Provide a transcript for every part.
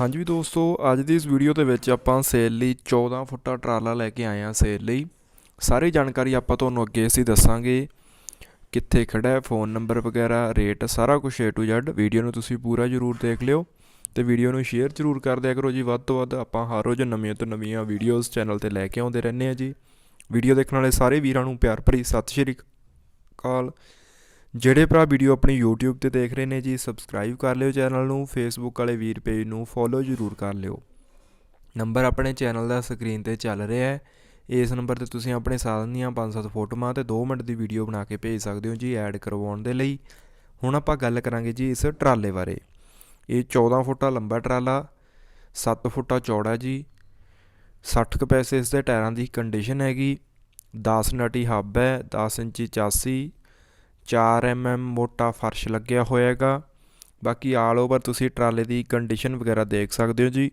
ਹਾਂਜੀ ਦੋਸਤੋ, ਅੱਜ ਦੀ ਇਸ ਵੀਡੀਓ ਦੇ ਵਿੱਚ ਆਪਾਂ ਸੇਲ ਲਈ 14 ਫੁੱਟਾ ਟਰਾਲਾ ਲੈ ਕੇ ਆਏ ਹਾਂ ਸੇਲ ਲਈ। ਸਾਰੀ ਜਾਣਕਾਰੀ ਆਪਾਂ ਤੁਹਾਨੂੰ ਅੱਗੇ ਅਸੀਂ ਦੱਸਾਂਗੇ, ਕਿੱਥੇ ਖੜਾ ਹੈ ਫੋਨ ਨੰਬਰ ਵਗੈਰਾ ਰੇਟ ਸਾਰਾ ਕੁਝ A to Z ਵੀਡੀਓ ਨੂੰ ਤੁਸੀਂ ਪੂਰਾ ਜ਼ਰੂਰ ਦੇਖ ਲਿਓ ਤੇ ਵੀਡੀਓ ਨੂੰ ਸ਼ੇਅਰ ਜ਼ਰੂਰ ਕਰ ਦਿਆ ਕਰੋ ਜੀ। ਵੱਧ ਤੋਂ ਵੱਧ ਆਪਾਂ ਹਰ ਰੋਜ਼ ਨਵੀਆਂ ਤੋਂ ਨਵੀਆਂ ਵੀਡੀਓਜ਼ ਚੈਨਲ ਤੇ ਲੈ ਕੇ ਆਉਂਦੇ ਰਹਿੰਦੇ ਆ ਜੀ। ਵੀਡੀਓ ਦੇਖਣ ਵਾਲੇ ਸਾਰੇ ਵੀਰਾਂ ਨੂੰ ਪਿਆਰ ਭਰੀ ਸਤਿ ਸ਼੍ਰੀ ਅਕਾਲ। ਜਿਹੜੇ ਭਰਾ ਵੀਡੀਓ ਆਪਣੀ YouTube ਤੇ ਦੇਖ ਰਹੇ ਨੇ ਜੀ ਸਬਸਕ੍ਰਾਈਬ ਕਰ ਲਿਓ ਚੈਨਲ ਨੂੰ, Facebook ਵਾਲੇ ਵੀਰ ਪੇਜ ਨੂੰ ਫੋਲੋ ਜ਼ਰੂਰ ਕਰ ਲਿਓ। ਨੰਬਰ ਆਪਣੇ ਚੈਨਲ ਦਾ ਸਕਰੀਨ ਤੇ ਚੱਲ ਰਿਹਾ ਹੈ। ਇਸ ਨੰਬਰ ਤੇ ਤੁਸੀਂ ਆਪਣੇ ਸਾਧਨ ਦੀਆਂ 5-7 ਫੋਟੋਆਂ ਤੇ 2 ਮਿੰਟ ਦੀ ਵੀਡੀਓ ਬਣਾ ਕੇ ਭੇਜ ਸਕਦੇ ਹੋ ਜੀ ਐਡ ਕਰਵਾਉਣ ਦੇ ਲਈ। ਹੁਣ ਆਪਾਂ ਗੱਲ ਕਰਾਂਗੇ ਜੀ ਇਸ ਟਰਾਲੇ ਬਾਰੇ। ਇਹ 14 ਫੁੱਟਾ ਲੰਬਾ ਟਰਾਲਾ 7 ਫੁੱਟਾ ਚੌੜਾ ਜੀ 60 ਕੁ ਪੈਸੇ ਇਸ ਦੇ ਟਾਇਰਾਂ ਦੀ ਕੰਡੀਸ਼ਨ ਹੈਗੀ 10 ਨਟੀ ਹੱਬ ਹੈ 10 ਇੰਚੀ ਚਾਸੀ 4 mm ਮੋਟਾ ਫਰਸ਼ ਲੱਗਿਆ ਹੋਇਆ ਹੈਗਾ ਬਾਕੀ ਆਲ ਓਵਰ ਤੁਸੀਂ ਟਰਾਲੇ ਦੀ ਕੰਡੀਸ਼ਨ ਵਗੈਰਾ ਦੇਖ ਸਕਦੇ ਹੋ ਜੀ।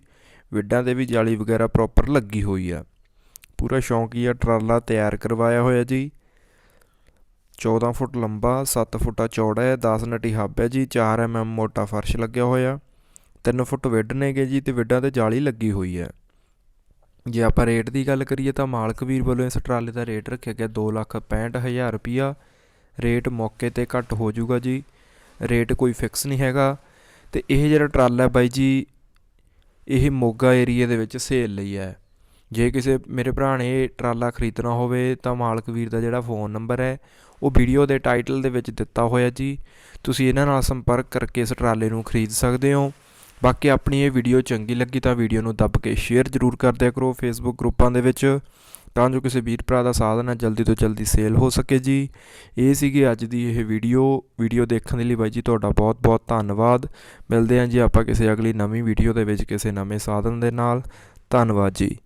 ਵਿੱਡਾਂ ਦੇ ਵੀ ਜਾਲੀ ਵਗੈਰਾ ਪ੍ਰੋਪਰ ਲੱਗੀ ਹੋਈ ਆ। ਪੂਰਾ ਸ਼ੌਂਕੀਆ ਟਰਾਲਾ ਤਿਆਰ ਕਰਵਾਇਆ ਹੋਇਆ ਜੀ। 14 ਫੁੱਟ ਲੰਬਾ 7 ਫੁੱਟਾ ਚੌੜਾ ਹੈ 10 ਨਟੀ ਹੱਬ ਹੈ ਜੀ 4 mm ਮੋਟਾ ਫਰਸ਼ ਲੱਗਿਆ ਹੋਇਆ। 3 ਫੁੱਟ ਵਿੱਡ ਨੇਗੇ ਜੀ ਤੇ ਵਿੱਡਾਂ ਤੇ ਜਾਲੀ ਲੱਗੀ ਹੋਈ ਹੈ ਜੇ ਆਪਾਂ ਰੇਟ ਦੀ ਗੱਲ ਕਰੀਏ ਤਾਂ ਮਾਲਕ ਵੀਰ ਵੱਲੋਂ ਇਸ ਟਰਾਲੇ ਦਾ ਰੇਟ ਰੱਖਿਆ ਗਿਆ 265000 ਰੁਪਿਆ ਰੇਟ ਮੌਕੇ ਤੇ ਘੱਟ ਹੋ ਜਾਊਗਾ ਜੀ, ਰੇਟ ਕੋਈ ਫਿਕਸ ਨਹੀਂ ਹੈਗਾ ਤੇ ਇਹ ਜਿਹੜਾ ਟਰਾਲਾ ਹੈ ਬਾਈ ਜੀ, ਇਹ ਮੋਗਾ ਏਰੀਆ ਦੇ ਵਿੱਚ ਸੇਲ ਲਈ ਹੈ। ਜੇ ਕਿਸੇ ਮੇਰੇ ਭਰਾ ਨੇ ਇਹ ਟਰਾਲਾ ਖਰੀਦਣਾ ਹੋਵੇ ਤਾਂ ਮਾਲਕ ਵੀਰ ਦਾ ਜਿਹੜਾ ਫੋਨ ਨੰਬਰ ਹੈ, ਉਹ ਵੀਡੀਓ ਦੇ ਟਾਈਟਲ ਦੇ ਵਿੱਚ ਦਿੱਤਾ ਹੋਇਆ ਜੀ। ਤੁਸੀਂ ਇਹਨਾਂ ਨਾਲ ਸੰਪਰਕ ਕਰਕੇ ਇਸ ਟਰਾਲੇ ਨੂੰ ਖਰੀਦ ਸਕਦੇ ਹੋ। ਬਾਕੀ ਆਪਣੀ ਇਹ ਵੀਡੀਓ ਚੰਗੀ ਲੱਗੀ ਤਾਂ ਵੀਡੀਓ ਨੂੰ ਦੱਬ ਕੇ ਸ਼ੇਅਰ ਜ਼ਰੂਰ ਕਰ ਦਿਆ ਕਰੋ ਫੇਸਬੁੱਕ ਗਰੁੱਪਾਂ ਦੇ ਵਿੱਚ। ਤਾਂ ਜੋ ਕਿਸੇ ਵੀਰ ਭਰਾ ਦਾ ਸਾਧਨ ਹੈ, ਜਲਦੀ ਤੋਂ ਜਲਦੀ ਸੇਲ ਹੋ ਸਕੇ ਜੀ। ਇਹ ਸੀਗੀ ਅੱਜ ਦੀ ਇਹ ਵੀਡੀਓ। ਵੀਡੀਓ ਦੇਖਣ ਦੇ ਲਈ ਬਾਈ ਜੀ, ਤੁਹਾਡਾ ਬਹੁਤ ਬਹੁਤ ਧੰਨਵਾਦ। ਮਿਲਦੇ ਹਾਂ ਜੀ ਆਪਾਂ ਕਿਸੇ ਅਗਲੀ ਨਵੀਂ ਵੀਡੀਓ ਦੇ ਵਿੱਚ ਕਿਸੇ ਨਵੇਂ ਸਾਧਨ ਦੇ ਨਾਲ। ਧੰਨਵਾਦ ਜੀ।